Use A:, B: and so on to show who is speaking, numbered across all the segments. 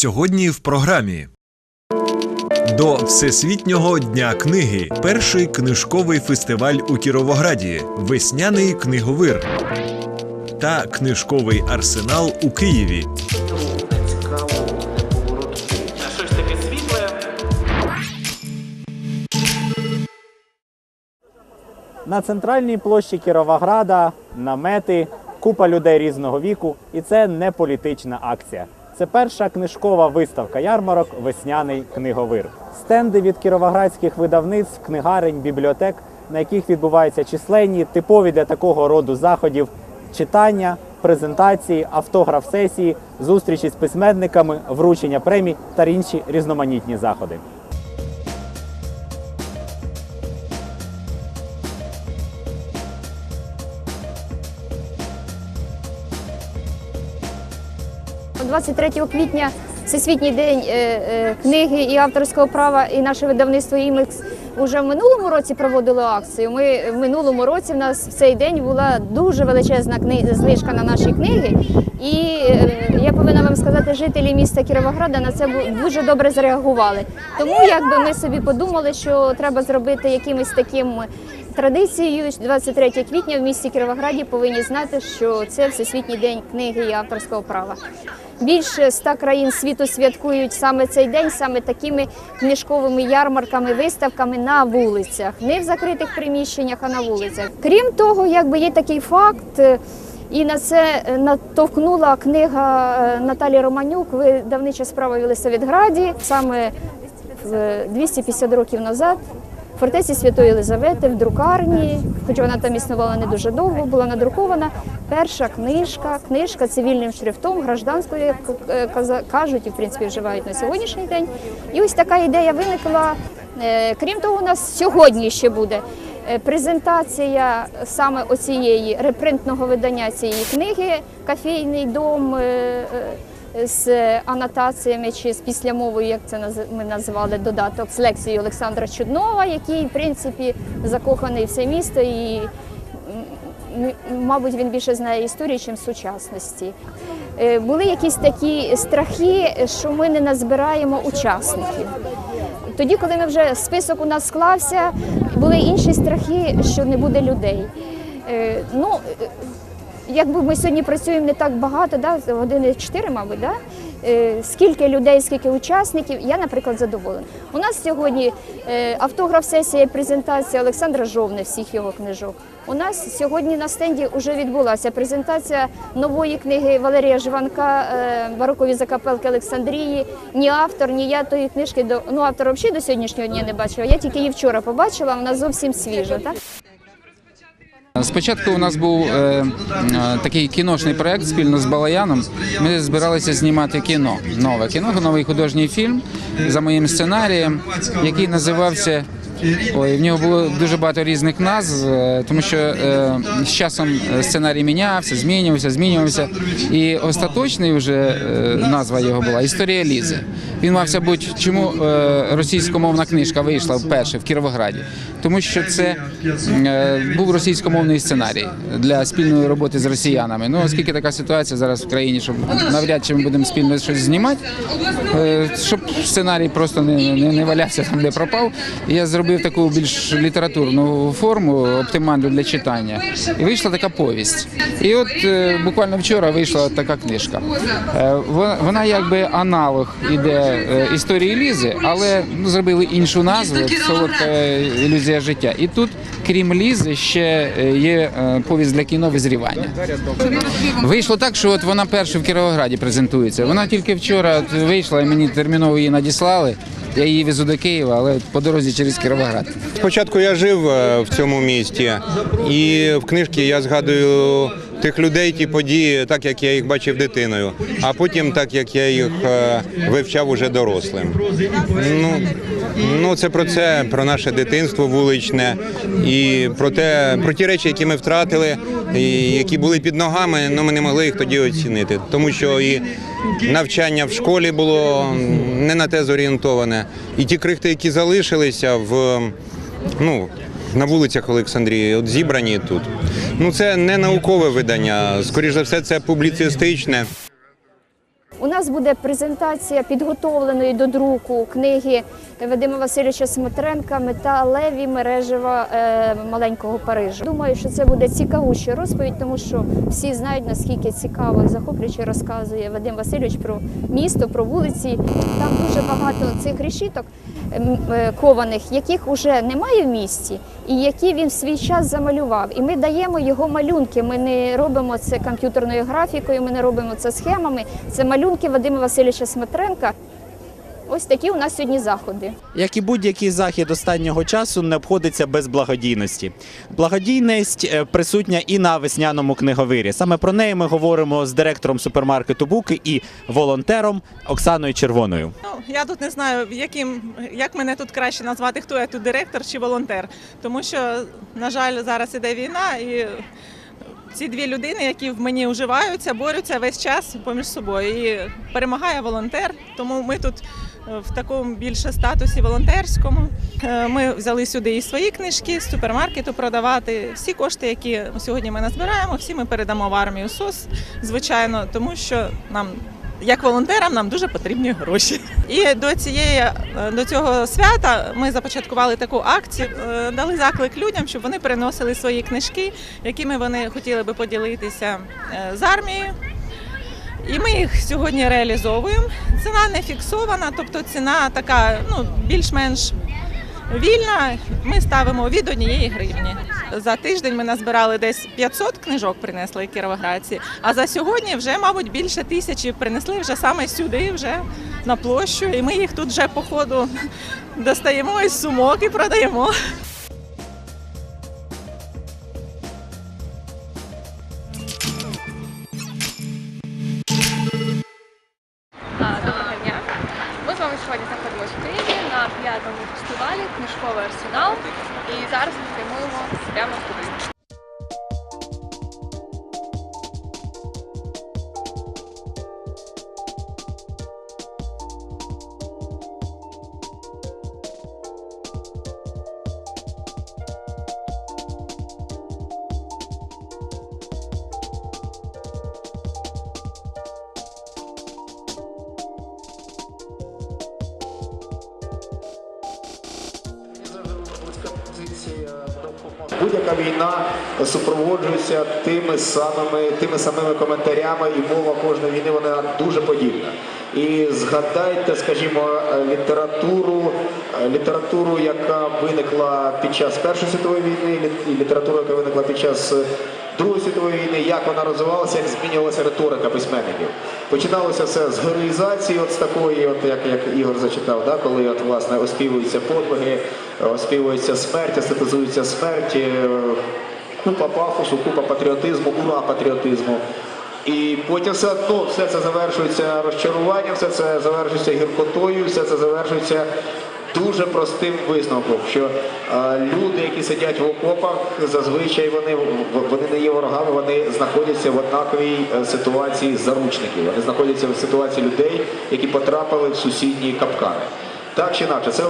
A: Сьогодні в програмі. До Всесвітнього дня книги. Перший книжковий фестиваль у Кіровограді. Весняний книговир. Та книжковий арсенал у Києві.
B: На центральній площі Кіровограда намети, купа людей різного віку, і це не політична акція. Це перша книжкова виставка ярмарок Весняний книговир. Стенди від кіровоградських видавництв, книгарень, бібліотек, на яких відбуваються численні, типові для такого роду заходів читання, презентації, автограф-сесії, зустрічі з письменниками, вручення премій та інші різноманітні заходи.
C: – 23 квітня Всесвітній день е, е, книги і авторського права, і наше видавництво «Імекс» уже в минулому році проводило акцію. Ми в минулому році в нас в цей день була дуже величезна знижка на наші книги. І е, я повинна вам сказати, жителі міста Кіровограда на це дуже добре зреагували. Тому якби ми собі подумали, що треба зробити якимось таким традицією 23 квітня в місті Кіровограді повинні знати, що це Всесвітній день книги і авторського права. Більше ста країн світу святкують саме цей день, саме такими книжковими ярмарками, виставками на вулицях, не в закритих приміщеннях, а на вулицях. Крім того, якби є такий факт. е, І на це е, натовкнула книга е, Наталі Романюк видавнича справа в Єлисаветграді саме в 250 років назад фортеці Святої Єлизавети в друкарні, хоч вона там існувала не дуже довго, була надрукована перша книжка, книжка цивільним шрифтом, гражданською, як е, кажуть, і в принципі вживають на сьогоднішній день. І ось така ідея виникла. Е, Крім того, у нас сьогодні ще буде е, презентація саме оцієї репринтного видання цієї книги Кафейний дом. З анотаціями чи з післямовою, як це ми назвали додаток з лекцією Олександра Чуднова, який в принципі закоханий в це місто і мабуть він більше знає історії, ніж сучасності. Е, Були якісь такі страхи, що ми не назбираємо учасників. Тоді, коли ми вже список у нас склався, були інші страхи, що не буде людей. Е, Ну, якби ми сьогодні працюємо не так багато, да, години 4, мабуть, да? Е, скільки людей, скільки учасників, я, наприклад, задоволена. У нас сьогодні е, автограф-сесія, і презентація Олександра Жовни, всіх його книжок. У нас сьогодні на стенді вже відбулася презентація нової книги Валерія Жванка е, Барокові закапелки Олександрії. Ні автор, ні я тої книжки до ну автор взагалі до сьогоднішнього дня не бачила. Я тільки її вчора побачила, вона зовсім свіжа. Так?
D: Спочатку у нас був е, е, такий кіношний проект спільно з Балаяном. Ми збиралися знімати кіно, нове кіно, новий художній фільм за моїм сценарієм, який називався. Ой, в нього було дуже багато різних назв, е, тому що е, з часом сценарій мінявся, змінювався, змінювався. І остаточний вже е, назва його була Історія Лізи. Він мався бути, чому е, російськомовна книжка вийшла вперше в Кіровограді, тому що це е, був російськомовний сценарій для спільної роботи з росіянами. Ну оскільки така ситуація зараз в країні, що навряд чи ми будемо спільно щось знімати, е, щоб сценарій просто не, не, не валявся там, де пропав. Я зробив таку більш літературну форму, оптимальну для читання, і вийшла така повість. І от е, буквально вчора вийшла така книжка. Вона, якби аналог іде історії Лізи, але ну, зробили іншу назву солодка ілюзія життя. І тут, крім Лізи, ще е, є е, повість для кіно визрівання. Вийшло так, що от вона перша в Кіровограді презентується. Вона тільки вчора вийшла, і мені терміново її надіслали. Я її везу до Києва, але по дорозі через Кіровоград.
E: Спочатку я жив е, в цьому місті, і в книжці я згадую тих людей, ті події, так як я їх бачив дитиною, а потім так як я їх вивчав уже дорослим. Ну, ну це про це, про наше дитинство вуличне і про те, про ті речі, які ми втратили, і які були під ногами, але ми не могли їх тоді оцінити, тому що і навчання в школі було не на те зорієнтоване. І ті крихти, які залишилися в ну, на вулицях Олександрії, от зібрані тут. Ну це не наукове видання, скоріш за все, це публіцистичне.
C: У нас буде презентація підготовленої до друку книги Вадима Васильовича Смотренка Металеві мережева е, маленького Парижа. Думаю, що це буде цікавуща розповідь, тому що всі знають наскільки цікаво і захоплююче розказує Вадим Васильович про місто, про вулиці. Там дуже багато цих решіток кованих, яких уже немає в місті, і які він в свій час замалював. І ми даємо його малюнки. Ми не робимо це комп'ютерною графікою, ми не робимо це схемами. Це малюнки Вадима Васильовича Смотренка. Ось такі у нас сьогодні заходи.
B: Як і будь-який захід останнього часу не обходиться без благодійності. Благодійність е, присутня і на весняному книговирі. Саме про неї ми говоримо з директором супермаркету Буки і волонтером Оксаною Червоною.
F: Ну, я тут не знаю, яким, як мене тут краще назвати, хто я тут директор чи волонтер. Тому що, на жаль, зараз іде війна, і ці дві людини, які в мені вживаються, борються весь час поміж собою. І перемагає волонтер. Тому ми тут в такому більше статусі волонтерському. Е, Ми взяли сюди і свої книжки з супермаркету продавати. Всі кошти, які сьогодні ми назбираємо, всі ми передамо в армію СОС, звичайно, тому що нам як волонтерам нам дуже потрібні гроші. І до цієї е, до цього свята ми започаткували таку акцію, е, дали заклик людям, щоб вони приносили свої книжки, якими вони хотіли би поділитися з армією. І ми їх сьогодні реалізовуємо. Ціна не фіксована, тобто ціна така ну, більш-менш вільна. Ми ставимо від однієї гривні. За тиждень ми назбирали десь 500 книжок, принесли кіровоградці. А за сьогодні вже, мабуть, більше тисячі принесли вже саме сюди, вже на площу. І ми їх тут вже по ходу достаємо із сумок і продаємо.
G: Фестивалі Книжковий арсенал. І зараз ми прямуємо прямо туди.
H: Будь-яка війна супроводжується тими самими, тими самими коментарями, і мова кожної війни вона дуже подібна. І згадайте, скажімо, літературу, літературу, яка виникла під час Першої світової війни, і літературу, яка виникла під час Другої світової війни, як вона розвивалася, як змінювалася риторика письменників. Починалося все з героїзації, от з такої, от як, як Ігор зачитав, да, коли от, власне оспівуються подвиги, оспівується смерть, естетизується смерть, е, купа пафосу, купа патріотизму, ура патріотизму. І потім все одно все це завершується розчаруванням, все це завершується гіркотою, все це завершується дуже простим висновком, що е, люди, які сидять в окопах, зазвичай вони, вони не є ворогами, вони знаходяться в однаковій е, ситуації заручників. Вони знаходяться в ситуації людей, які потрапили в сусідні капкани. Так чи інакше, це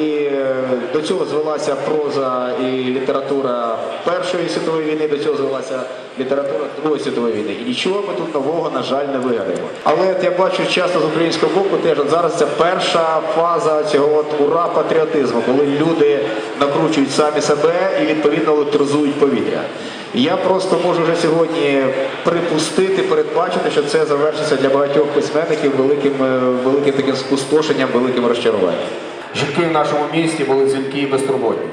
H: і е, до цього звелася проза і література Першої світової війни, до цього звелася література Другої світової війни. І нічого ми тут нового, на жаль, не вигадаємо. Але от я бачу часто з українського боку теж от зараз це перша фаза цього от ура патріотизму, коли люди накручують самі себе і відповідно електризують повітря. Я просто можу вже сьогодні припустити, передбачити, що це завершиться для багатьох письменників великим, е, великим таким спустошенням, великим розчаруванням.
I: Жінки в нашому місті були дзвінкі і безтурботні.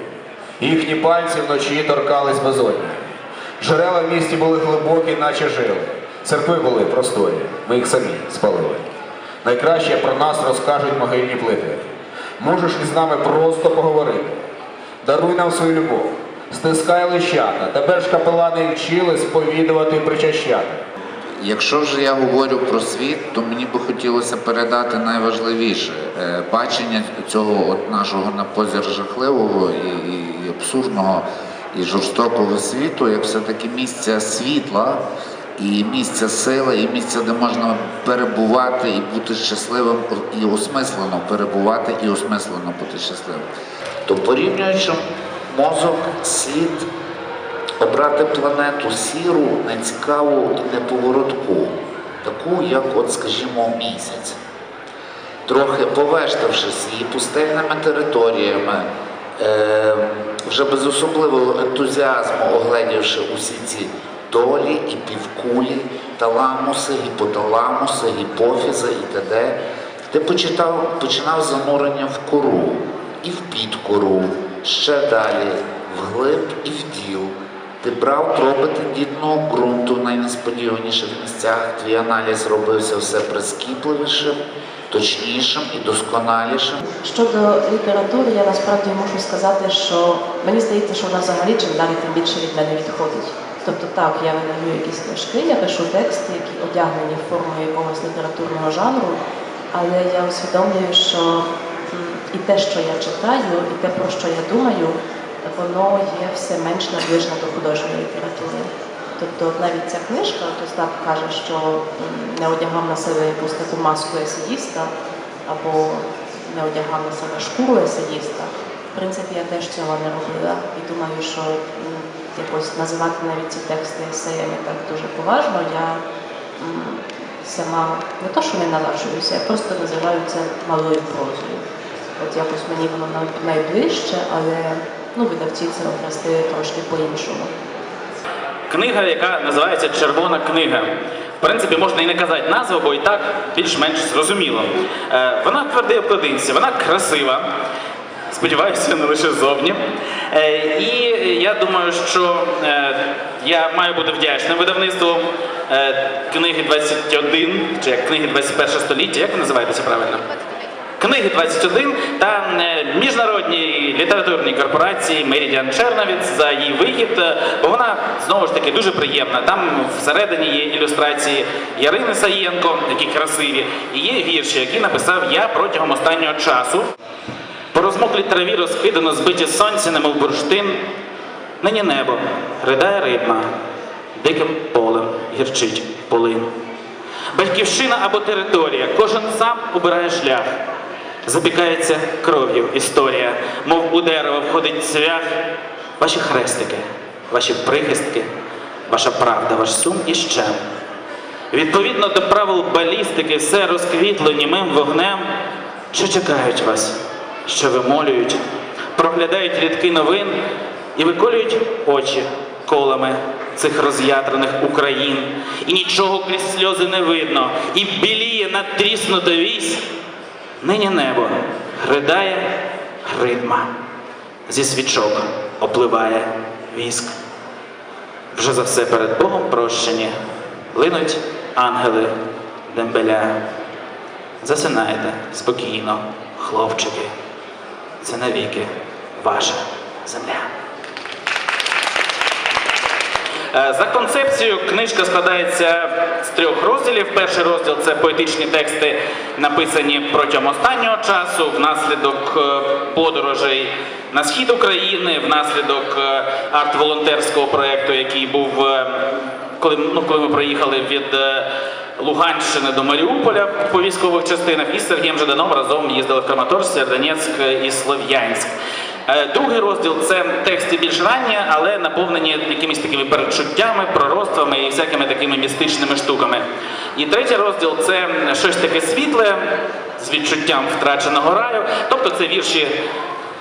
I: Їхні пальці вночі торкались безодні. Джерела в місті були глибокі, наче жили. Церкви були просторі, ми їх самі спалили. Найкраще про нас розкажуть могильні плити. Можеш із нами просто поговорити. Даруй нам свою любов, стискай лищата, тебе ж капелани вчили сповідувати і причащати.
J: Якщо вже я говорю про світ, то мені би хотілося передати найважливіше е, бачення цього от нашого на позір жахливого і, і абсурдного і жорстокого світу, як все-таки місця світла і місця сили, і місця, де можна перебувати і бути щасливим, і осмислено перебувати, і осмислено бути щасливим. То порівнюючи мозок, слід обрати планету сіру, нецікаву і неповоротку, таку як, от, скажімо, місяць. Трохи повештавшись її пустельними територіями, е, вже без особливого ентузіазму огледівши усі ці долі і півкулі, таламуси, гіпоталамуси, гіпофізи і т.д., ти почитав, починав занурення в кору і в підкору, ще далі, вглиб і в діл. Ти брав тропи тендітного ґрунту в найнесподіваніших місцях. Твій аналіз робився все прискіпливішим, точнішим і досконалішим.
K: Щодо літератури, я насправді мушу сказати, що мені здається, що вона взагалі чим далі, тим більше від мене відходить. Тобто так, я видаю якісь книжки, я пишу тексти, які одягнені в форму якогось літературного жанру, але я усвідомлюю, що і те, що я читаю, і те, про що я думаю, воно є все менш наближено до художньої літератури. Тобто навіть ця книжка, Остап каже, що не одягав на себе якусь таку маску есеїста, або не одягав на себе шкуру есеїста. В принципі, я теж цього не робила. І думаю, що якось називати навіть ці тексти есеями так дуже поважно. Я сама не то, що не наважуюся, я просто називаю це малою прозою. От якось мені воно найближче, але ну, видавці це окресли трошки по-іншому.
L: Книга, яка називається Червона книга. В принципі, можна і не казати назву, бо і так більш-менш зрозуміло. Е, Вона в твердій обкладинці, вона красива. Сподіваюся, не лише ззовні. Е, І я думаю, що е, я маю бути вдячним видавництву е, книги 21, чи як книги 21 століття, як ви називаєтеся правильно? Книги 21 та е, міжнародній літературній корпорації Мерідіан Черновіц за її вихід, е, бо вона знову ж таки дуже приємна. Там всередині є ілюстрації Ярини Саєнко, які красиві, і є вірші, які написав я протягом останнього часу. По розмоклій траві розкидано збиті сонця, немов бурштин. Нині небо, ридає ритма, диким полем гірчить полин. Батьківщина або територія, кожен сам обирає шлях. Запікається кров'ю історія, мов у дерево входить цвях. Ваші хрестики, ваші прихистки, ваша правда, ваш сум і щем. Відповідно до правил балістики, все розквітло німим вогнем, що чекають вас, що вимолюють, проглядають рядки новин і виколюють очі колами цих роз'ятрених Україн. І нічого крізь сльози не видно, і біліє надтріснута вісь. Нині небо гридає гридма, зі свічок опливає віск. Вже за все перед Богом прощені, линуть ангели дембеля. Засинайте спокійно, хлопчики, це навіки ваша земля. Е, За концепцією книжка складається з трьох розділів. Перший розділ це поетичні тексти, написані протягом останнього часу, внаслідок е, подорожей на схід України, внаслідок е, арт-волонтерського проєкту, який був, коли, ну, коли ми приїхали від Луганщини до Маріуполя по військових частинах, і з Сергієм Жаданом разом їздили в Краматорськ, Сердонецьк і Слов'янськ. Е, Другий розділ це тексти більш ранні, але наповнені якимись такими передчуттями, пророцтвами і всякими такими містичними штуками. І третій розділ це щось таке світле з відчуттям втраченого раю, тобто це вірші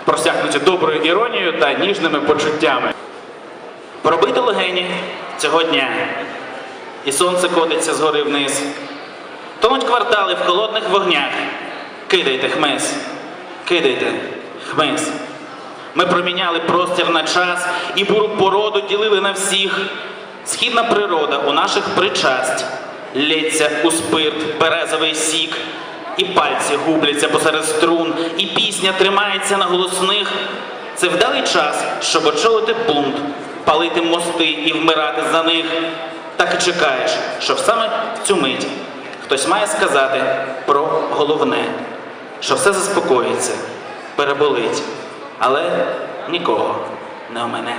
L: просякнуті доброю іронією та ніжними почуттями. Пробити легені цього дня, і сонце котиться згори вниз. Тонуть квартали в холодних вогнях. Кидайте хмиз, кидайте хмиз. Ми проміняли простір на час і породу ділили на всіх. Східна природа у наших причасть лється у спирт, березовий сік, і пальці губляться посеред струн, і пісня тримається на голосних. Це вдалий час, щоб очолити бунт, палити мости і вмирати за них. Так і чекаєш, що саме в цю мить хтось має сказати про головне, що все заспокоїться, переболить, але нікого не омине.